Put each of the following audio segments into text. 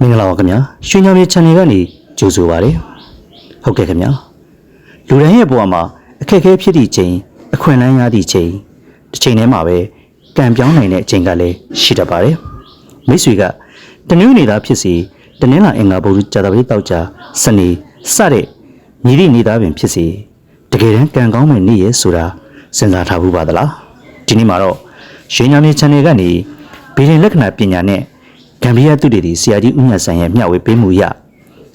မင်္ဂလာပါခင်ဗျာရွှေညောင်မြေ channel ကနေကြိုဆိုပါရစေဟုတ်ကဲ့ခင်ဗျာလူတိုင်းရဲ့ဘဝမှာအခက်အခဲဖြစ်သည့်ချိန်အခွင့်အလမ်းရသည့်ချိန်တစ်ချိန်တည်းမှာပဲကံပြောင်းနိုင်တဲ့အချိန်ကလည်းရှိတတ်ပါတယ်မိတ်ဆွေကတနင်္ဂနွေသားဖြစ်စီတနင်္လာအင်္ဂါဗုဒ္ဓကြာသပတေးတောက်ကြစနေစတဲ့ညီသည့်နေသားပင်ဖြစ်စီတကယ်တမ်းကံကောင်းမယ်နေ့ရဲ့ဆိုတာစဉ်းစားထားဘူးပါသလားဒီနေ့မှာတော့ရွှေညောင်မြေ channel ကနေဗီဒီယိုလက္ခဏာပညာနဲ့ဂ မ်ဘီယာသူတေတီဆရာကြီးဦးမြတ်ဆန်ရဲ့မျှဝေပေးမှုရ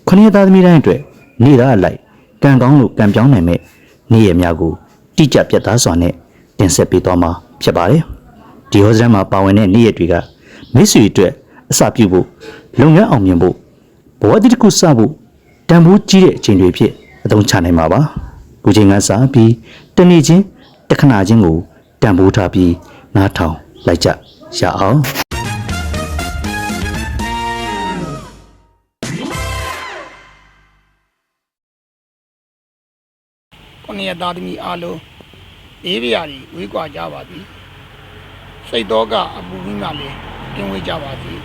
ခொနည်းသားသမီးတိုင်းအတွက်နေ့သားအလိုက်ကံကောင်းလို့ကံပြောင်းနိုင်မဲ့နေ့ရက်များကိုတိကျပြတ်သားစွာနဲ့တင်ဆက်ပေးသွားမှာဖြစ်ပါတယ်ဒီဟောစရမ်းမှာပါဝင်တဲ့နေ့ရက်တွေကမိတ်ဆွေအတွက်အစပြုဖို့လုပ်ငန်းအောင်မြင်ဖို့ဘဝတည်တစ်ခုစဖို့တန်ဖိုးကြီးတဲ့အချိန်တွေဖြစ်အသုံးချနိုင်မှာပါခုချိန်ကစပြီးတနေ့ချင်းတစ်ခဏချင်းကိုတန်ဖိုးထားပြီးနားထောင်လိုက်ကြရအောင် ခုနှစ်ရက်သားသမီးအားလုံးအေးပြာတွေဝေးကွာကြပါသည်စိတ်တော်ကအပူမင်းကလည်းကျင်းဝေးကြပါသည်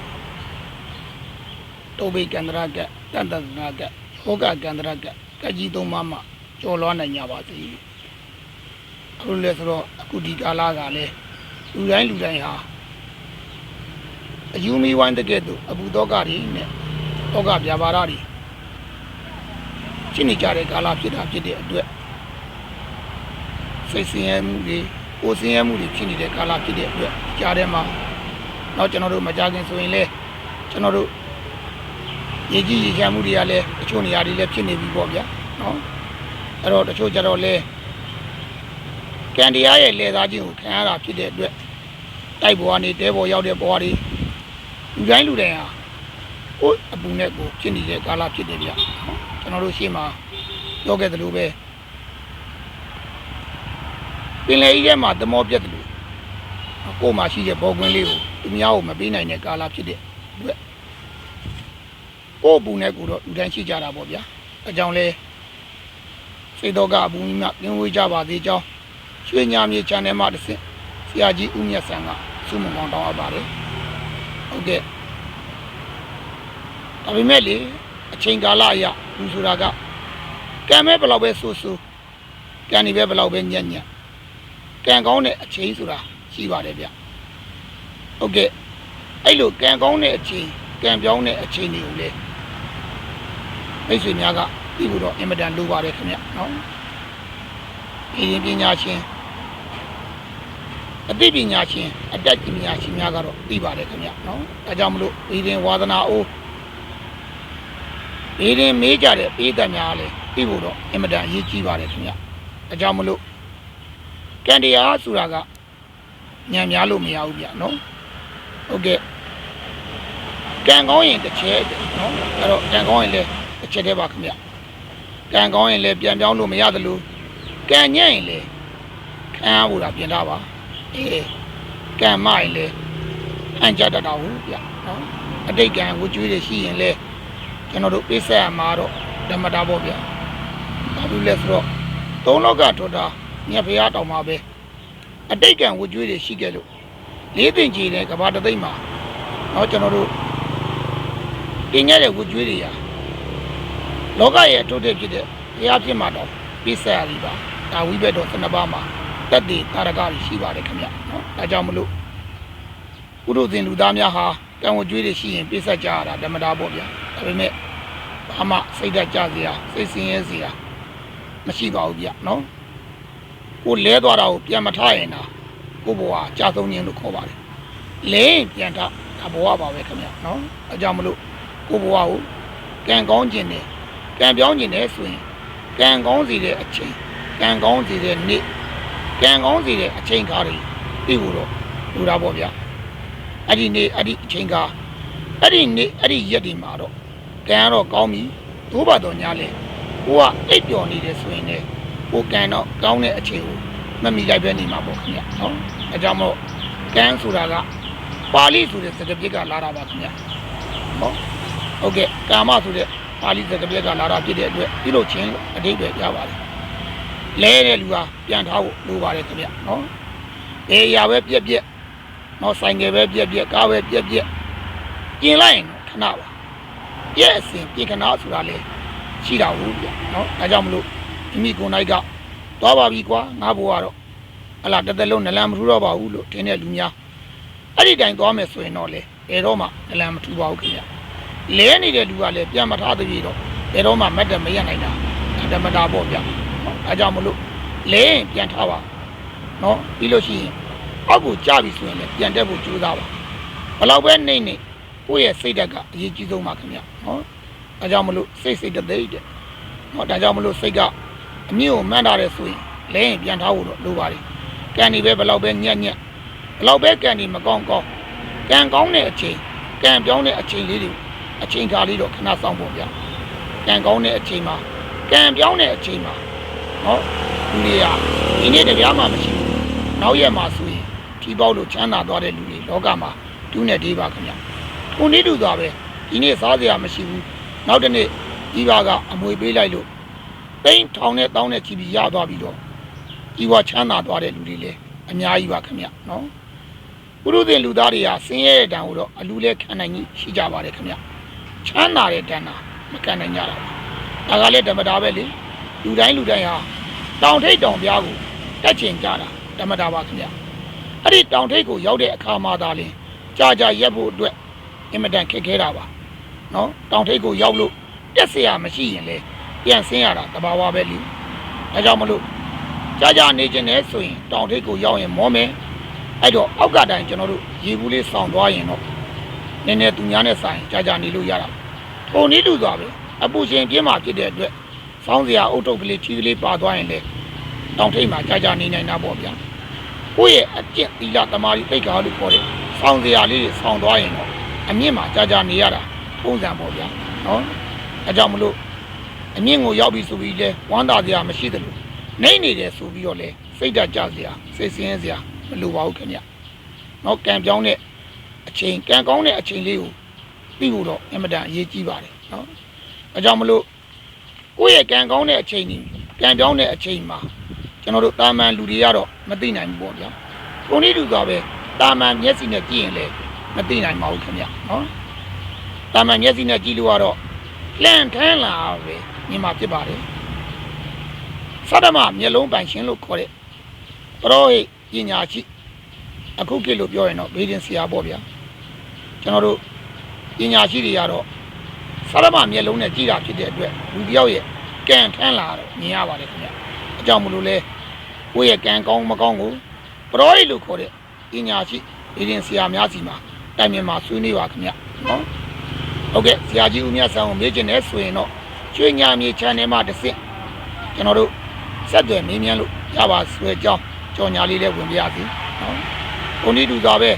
တောဘိကန္တရကတန်တနာကဟောကကန္တရကကကြီးသုံးပါးမှကျော်လွှားနိုင်ကြပါသည်အခုလည်းဆိုတော့အခုဒီကာလကလည်းလူတိုင်းလူတိုင်းဟာအယူမီဝိုင်းတကဲ့သို့အပူတော်ကတွေနဲ့တောကပြပါရတွေရှင်းနေကြတဲ့ကာလဖြစ်တာဖြစ်တဲ့အတွက် စိတ်ဆင်းရဲမှုတွေကိုယ်ဆင်းရဲမှုတွေဖြစ်နေတဲ့ကာလဖြစ်တဲ့အတွက်ကြားထဲမှာတော့ကျွန်တော်တို့မကြခင်ဆိုရင်လေကျွန်တော်တို့ရေကြီးရေချမ်းမှုတွေကလည်းတချို့နေရာတွေလည်းဖြစ်နေပြီပေါ့ဗျာနော်အဲ့တော့တချို့ကြတော့လေကံတရားရဲ့လေသားချင်းကိုခံရတာဖြစ်တဲ့အတွက်တိုက်ပေါ်ကနေတဲပေါ်ရောက်တဲ့ဘဝတွေလူတိုင်းလူတိုင်းဟာကိုယ်အပူနဲ့ကိုယ်ဖြစ်နေတဲ့ကာလဖြစ်တယ်ဗျာနော်ကျွန်တော်တို့ရှေ့မှာပြောခဲ့သလိုပဲ ပင်လယ်ကြီးထဲမှာသမောပြတ်တယ်လို့ကိုယ်မှာရှိတဲ့ဘောကွင်းလေးကိုသူများကိုမပေးနိုင်တဲ့ကာလဖြစ်တဲ့အတွက်ကိုယ့်အပူနဲ့ကိုယ်တော့လူတိုင်းရှိကြတာပေါ့ဗျာအကြောင်းလဲစိတ်တော်ကအပူကြီးမှပြင်းဝေးကြပါသေးကြောင်းရွှေညာမြေ channel မှာတစ်ဆင့်ဆရာကြီးဦးမြတ်ဆန်ကစုမမောင်းတောင်းအပ်ပါတယ်ဟုတ်ကဲ့ဒါပေမဲ့လေအချိန်ကာလအရလူဆိုတာကကံမဲဘယ်လောက်ပဲဆိုးဆိုးကံနေပဲဘယ်လောက်ပဲညံ့ညံ့ ကံကောင်းတဲ့အချိန်ဆိုတာရှိပါတယ်ဗျဟုတ်ကဲ့အဲ့လိုကံကောင်းတဲ့အချိန်ကံပြောင်းတဲ့အချိန်တွေကိုလေမိတ်ဆွေများကသိဖို့တော့အင်မတန်လိုပါတယ်ခင်ဗျနော်ဒီရင်ပညာရှင်အသိပညာရှင်အတတ်ပညာရှင်များကတော့သိပါတယ်ခင်ဗျနော်ဒါကြောင့်မလို့ဒီရင်ဝါသနာအိုးဒီရင်မေးကြတဲ့ပေးသက်များလည်းသိဖို့တော့အင်မတန်အရေးကြီးပါတယ်ခင်ဗျဒါကြောင့်မလို့ ကံတရားဆိုတာကညံများလို့မရဘူးဗျနော်ဟုတ်ကဲ့ကံကောင်းရင်တစ်ချက်နော်အဲ့တော့ကံကောင်းရင်လည်းတစ်ချက်တည်းပါခင်ဗျကံကောင်းရင်လည်းပြန်ပြောင်းလို့မရသလိုကံညံ့ရင်လည်းခံရဖို့တာပြင်တာပါအေးကံမရင်လည်းအံ့ကြတတ်တာဟုတ်ဗျနော်အတိတ်ကံဝကျွေးတွေရှိရင်လည်းကျွန်တော်တို့ပြည့်စက်ရမှာတော့ဓမ္မတာပေါ့ဗျဘာလို့လဲဆိုတော့သုံးလောက်ကထွတ်တာ မြတ်ဖရာတောင်မှာပဲအတိတ်ကံဝကျွေးတွေရှိခဲ့လို့လေးသိင်ကြီးတဲ့ကဘာတသိမ့်မှာတော့ကျွန်တော်တို့တင်ရတဲ့ဝကျွေးတွေရာလောကရဲ့အထွတ်တဲ့ဖြစ်တဲ့ဘုရားဖြစ်မှာတော့ပြည့်စက်ရည်ပါဒါဝိဘက်တော်12ပါးမှာတက်တည်တာရကတွေရှိပါတယ်ခင်ဗျနော်ဒါကြောင့်မလို့ဥဒုသင်လူသားများဟာကံဝကျွေးတွေရှိရင်ပြည့်စက်ကြရတာဓမ္မတာပေါ့ဗျာဒါပေမဲ့ဘာမှစိတ်ဓာတ်ကြစရာစိတ်ဆင်းရဲစရာမရှိပါဘူးဗျနော် ကိုလဲသွားတာကိုပြန်မထားရင်ဒါကိုဘဝကြာဆုံးခြင်းလို့ခေါ်ပါတယ်လဲရင်ပြန်ထားဒါဘဝပါပဲခင်ဗျနော်အကြောင်းမလို့ကိုဘဝကိုကံကောင်းခြင်းနဲ့ကံပြောင်းခြင်းနဲ့ဆိုရင်ကံကောင်းစီတဲ့အချိန်ကံကောင်းစီတဲ့နေ့ကံကောင်းစီတဲ့အချိန်ကားတွေသိဖို့တော့လူတာပေါ့ဗျာအဲ့ဒီနေ့အဲ့ဒီအချိန်ကားအဲ့ဒီနေ့အဲ့ဒီရက်ဒီမှာတော့ကံကတော့ကောင်းပြီသိုးပါတော့ညာလဲကိုကအိပ်ပျော်နေတယ်ဆိုရင်လည်း ကိုကံတော့ကောင်းတဲ့အချိန်ကိုမမီလိုက်ပဲနေမှာပေါ့ခင်ဗျနော်အဲကြောင့်မို့ကံဆိုတာကပါဠိဆိုတဲ့စကားပြစ်ကလာတာပါခင်ဗျနော်ဟုတ်ကဲ့ကာမဆိုတဲ့ပါဠိစကားပြစ်ကလာတာဖြစ်တဲ့အတွက်ပြုလုပ်ခြင်းလို့အဓိပ္ပာယ်ရပါတယ်လဲတဲ့လူဟာပြန်ထားဖို့လိုပါတယ်ခင်ဗျနော်အေးရပဲပြက်ပြက်နော်ဆိုင်ငယ်ပဲပြက်ပြက်ကားပဲပြက်ပြက်ကျင်လိုက်ရင်ခဏပါပြည့်အစဉ်ပြေကနာဆိုတာလေရှိတာဘူးဗျနော်ဒါကြောင့်မလို့ မိမိကိုယ်၌ကသွားပါပြီကွာငါဘိုးကတော့ဟလာတစ်သက်လုံးနလန်မထူတော့ပါဘူးလို့ထင်တဲ့လူများအဲ့ဒီတိုင်သွားမယ်ဆိုရင်တော့လေဘယ်တော့မှနလန်မထူပါဘူးခင်ဗျလဲနေတဲ့လူကလည်းပြန်မထားသေးပြီတော့ဘယ်တော့မှမတ်တက်မရနိုင်တာဓမ္မတာပေါ့ဗျနော်ဒါကြောင့်မလို့လဲရင်ပြန်ထားပါနော်ပြီးလို့ရှိရင်အောက်ကိုကြပြီဆိုရင်လည်းပြန်တက်ဖို့ကြိုးစားပါဘယ်တော့ပဲနေနေကိုယ့်ရဲ့စိတ်ဓာတ်ကအရေးကြီးဆုံးပါခင်ဗျနော်ဒါကြောင့်မလို့စိတ်စိတ်တသိတဲ့နော်ဒါကြောင့်မလို့စိတ်က အမြင့်ကိုမှန်းထားတယ်ဆိုရင်လဲရင်ပြန်ထားဖို့တော့လိုပါတယ်ကန်ဒီပဲဘယ်တော့ပဲညက်ညက်ဘယ်တော့ပဲကန်ဒီမကောင်းကောင်းကန်ကောင်းတဲ့အချိန်ကန်ပြောင်းတဲ့အချိန်လေးတွေအချိန်ကားလေးတော့ခဏစောင့်ဖို့ဗျကံကောင်းတဲ့အချိန်မှာကံပြောင်းတဲ့အချိန်မှာနော်လူတွေကဒီနေ့တပြားမှမရှိဘူးနောက်ရက်မှာဆိုရင်ဒီပေါက်လို့ချမ်းသာသွားတဲ့လူတွေလောကမှာဒုနဲ့ဒီပါခင်ဗျခုနေ့တူသွားပဲဒီနေ့စားစရာမရှိဘူးနောက်တစ်နေ့ဒီပါကအမွေပေးလိုက်လို့ တိန်းထောင်နဲ့တောင်းနဲ့ချီပြီးရသွားပြီးတော့ဒီဘဝချမ်းသာသွားတဲ့လူတွေလည်းအများကြီးပါခင်ဗျနော်ပုရုသင်လူသားတွေဟာဆင်းရဲတဲ့တန်ကိုတော့အလူလဲခံနိုင်ကြီးရှိကြပါတယ်ခင်ဗျချမ်းသာတဲ့တန်တာမခံနိုင်ကြတာပါဒါကလည်းဓမ္မတာပဲလေလူတိုင်းလူတိုင်းဟာတောင်ထိပ်တောင်ပြားကိုတက်ချင်ကြတာဓမ္မတာပါခင်ဗျအဲ့ဒီတောင်ထိပ်ကိုရောက်တဲ့အခါမှသာလင်ကြာကြာရက်ဖို့အတွက်အင်မတန်ခက်ခဲတာပါနော်တောင်ထိပ်ကိုရောက်လို့တက်เสียမရှိရင်လေ ပြန်ဆင်းရတာတဘာဝပဲလေဒါကြောင့်မလို့ကြာကြာနေခြင်းနဲ့ဆိုရင်တောင်ထိပ်ကိုရောက်ရင်မောမယ်အဲ့တော့အောက်ကတိုင်းကျွန်တော်တို့ရေဘူးလေးဆောင်းသွားရင်တော့နည်းနည်းသူများနဲ့ဆိုင်ကြာကြာနေလို့ရတာပုံနည်းတူသွားပဲအပူရှင်ပြင်းမှာဖြစ်တဲ့အတွက်စောင်းစရာအုတ်တုပ်ကလေးချီကလေးပါသွားရင်လေတောင်ထိပ်မှာကြာကြာနေနိုင်တာပေါ့ဗျာကိုယ့်ရဲ့အကျင့်သီလသမာဓိသိက္ခာလို့ခေါ်တဲ့စောင်းစရာလေးတွေဆောင်းသွားရင်တော့အမြင့်မှာကြာကြာနေရတာပုံစံပေါ့ဗျာနော်အဲကြောင့်မလို့ အမြင့်ကိုရောက်ပြီဆိုပြီးလဲဝမ်းသာစရာမရှိသလိုနေနေတယ်ဆိုပြီးတော့လဲစိတ်ဓာတ်ကြစရာစိတ်ဆင်းရဲစရာမလိုပါဘူးခင်ဗျနော်ကံပြောင်းတဲ့အချိန်ကံကောင်းတဲ့အချိန်လေးကိုပြီးဖို့တော့အင်မတန်အရေးကြီးပါတယ်နော်အဲကြောင့်မလို့ကိုယ့်ရဲ့ကံကောင်းတဲ့အချိန်ကြီးကံပြောင်းတဲ့အချိန်မှာကျွန်တော်တို့တာမန်လူတွေကတော့မသိနိုင်ဘူးပေါ့ဗျာကိုနည်းတူသွားပဲတာမန်မျက်စိနဲ့ကြည့်ရင်လည်းမသိနိုင်ပါဘူးခင်ဗျနော်တာမန်မျက်စိနဲ့ကြည့်လို့ကတော့လန့်ထမ်းလာပဲ မြင်မှာဖြစ်ပါတယ်သတ္တမမျက်လုံးပိုင်ရှင်လို့ခေါ်တဲ့ပရောဟိတ်ပညာရှိအခုခေတ်လို့ပြောရင်တော့ဘေးရင်ဆရာပေါ့ဗျာကျွန်တော်တို့ပညာရှိတွေကတော့သတ္တမမျက်လုံးနဲ့ကြည့်တာဖြစ်တဲ့အတွက်လူတစ်ယောက်ရဲ့ကံထမ်းလာတော့မြင်ရပါတယ်ခင်ဗျအကြောင်းမလို့လဲကိုယ့်ရဲ့ကံကောင်းမကောင်းကိုပရောဟိတ်လို့ခေါ်တဲ့ပညာရှိဘေးရင်ဆရာများစီမှာတိုင်မြင်မှာဆွေးနွေးပါခင်ဗျနော်ဟုတ်ကဲ့ဆရာကြီးဦးမြတ်ဆန်းကိုမေးချင်တယ်ဆိုရင်တော့ ကျွေးညာမြေ channel မှာတစ်ဆင့်ကျွန်တော်တို့ဆက်သွယ်မေးမြန်းလို့ရပါဆွဲကြောင်းကြော်ညာလေးလည်းဝင်ပြရစီနော်ဘုန်းကြီးတူသာပဲ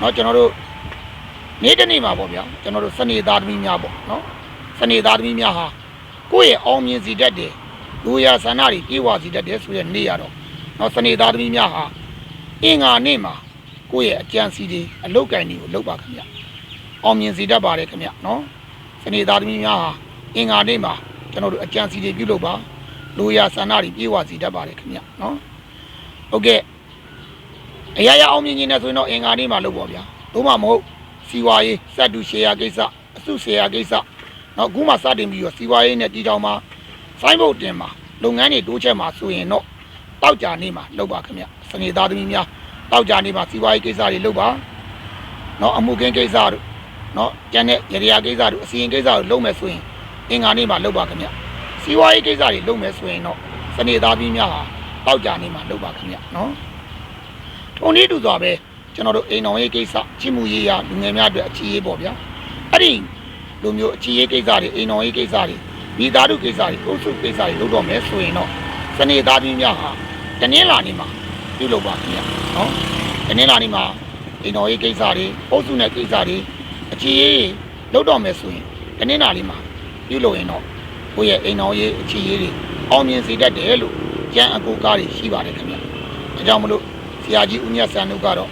နော်ကျွန်တော်တို့နေ့တစ်နေ့မှာပေါ့ဗျာကျွန်တော်တို့စနေသားသမီးများပေါ့နော်စနေသားသမီးများဟာကိုယ့်ရဲ့အောင်မြင်စီတတ်တယ်လူရဆန္ဒတွေပြေဝစီတတ်တယ်ဆိုတဲ့နေ့ရတော့နော်စနေသားသမီးများဟာအင်္ဂါနေ့မှာကိုယ့်ရဲ့အကြံစီတွေအလုတ်ကင်တွေကိုလုပ်ပါခင်ဗျအောင်မြင်စီတတ်ပါတယ်ခင်ဗျနော်စနေသားသမီးများဟာ အင်္ဂါနေ့မှာကျွန်တော်တို့အကြံစီတွေပြုလုပ်ပါလူရဆန္ဒတွေပြေဝစီတတ်ပါတယ်ခင်ဗျနော်ဟုတ်ကဲ့အရာရာအောင်မြင်ခြင်းနဲ့ဆိုရင်တော့အင်္ဂါနေ့မှာလုပ်ပါဗျာသို့မှမဟုတ်စီဝါရေးစက်တူရှယ်ယာကိစ္စအစုရှယ်ယာကိစ္စနော်အခုမှစတင်ပြီးတော့စီဝါရေးနဲ့တီတောင်မှာစိုင်းဘုတ်တင်မှာလုပ်ငန်းတွေတိုးချက်မှာဆိုရင်တော့တောက်ကြနေမှာလုပ်ပါခင်ဗျစနေသားသမီးများတောက်ကြနေမှာစီဝါရေးကိစ္စတွေလုပ်ပါနော်အမှုကင်းကိစ္စတို့နော်ကျန်တဲ့ရရကိစ္စတို့အစီရင်ကိစ္စတို့လုပ်မယ်ဆိုရင် အင်္ဂါနေ့မှာလုပ်ပါခင်ဗျစီဝါရေးကိစ္စတွေလုပ်မယ်ဆိုရင်တော့စနေသားသမီးများဟာတောက်ကြနေမှာလုပ်ပါခင်ဗျနော်ထုံနည်းတူစွာပဲကျွန်တော်တို့အိမ်တော်ရေးကိစ္စချစ်မှုရေးရာလူငယ်များအတွက်အခြေရေးပေါ့ဗျာအဲ့ဒီလိုမျိုးအခြေရေးကိစ္စတွေအိမ်တော်ရေးကိစ္စတွေမိသားစုကိစ္စတွေကိုယ်စုကိစ္စတွေလုပ်တော့မယ်ဆိုရင်တော့စနေသားသမီးများဟာတနင်္လာနေ့မှာပြုလုပ်ပါခင်ဗျနော်တနင်္လာနေ့မှာအိမ်တော်ရေးကိစ္စတွေအုပ်စုနဲ့ကိစ္စတွေအခြေရေးလုပ်တော့မယ်ဆိုရင်တနင်္လာနေ့မှာ ပြုလုပ်ရင်တော့ကိုယ့်ရဲ့အိမ်တော်ရေးအခြေရေးတွေအောင်မြင်စေတတ်တယ်လို့ကျမ်းအကူကားတွေရှိပါတယ်ခင်ဗျအဲကြောင့်မလို့ဆရာကြီးဦးမြတ်ဆန်တို့ကတော့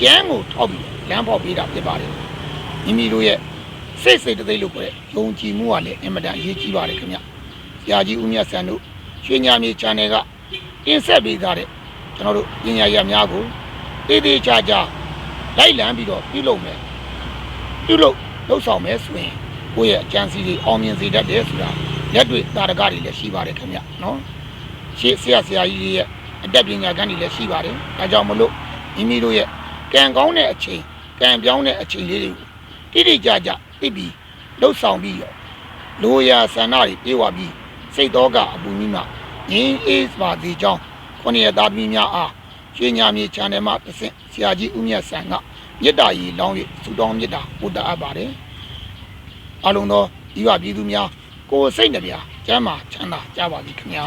ကျမ်းကိုထောက်ပြီးလမ်းဖောက်ပေးတာဖြစ်ပါတယ်မိမိတို့ရဲ့စိတ်စိတ်တသိလို့ပြောတဲ့ယုံကြည်မှုကလည်းအင်မတန်အရေးကြီးပါတယ်ခင်ဗျဆရာကြီးဦးမြတ်ဆန်တို့ရွှေညာမြေ channel ကတင်ဆက်ပေးထားတဲ့ကျွန်တော်တို့ပညာရများကိုတည်တည်ချာချာလိုက်လံပြီးတော့ပြုလုပ်မယ်ပြုလုပ်လှုပ်ဆောင်မယ်ဆိုရင် ကိုယ့်ရဲ့အကြံစီတွေအောင်မြင်စေတတ်တယ်ဆိုတာလက်တွေ့တာရကတွေလည်းရှိပါတယ်ခင်ဗျနော်ရှေ့ဆရာဆရာကြီးတွေရဲ့အတတ်ပညာကန်းတွေလည်းရှိပါတယ်ဒါကြောင့်မလို့မိမိတို့ရဲ့ကံကောင်းတဲ့အချိန်ကံပြောင်းတဲ့အချိန်လေးတွေကိုတိတိကျကျသိပြီးလှုပ်ဆောင်ပြီးရောလိုရာဆန္ဒတွေပြေဝပြီးစိတ်တော်ကအပူကြီးမှငင်းအေးပါသေးကြောင်းခொနည်းသားသမီးများအားရွှေညာမြေ channel မှာတစ်ဆင့်ဆရာကြီးဦးမြတ်ဆန်ကမေတ္တာကြီးလောင်း၍ဆုတောင်းမေတ္တာပို့တအပ်ပါတယ် အလုံးသောဤဝပြည်သူများကိုယ်စိတ်နှပြကျမ်းမာချမ်းသာကြပါစေခင်ဗျာ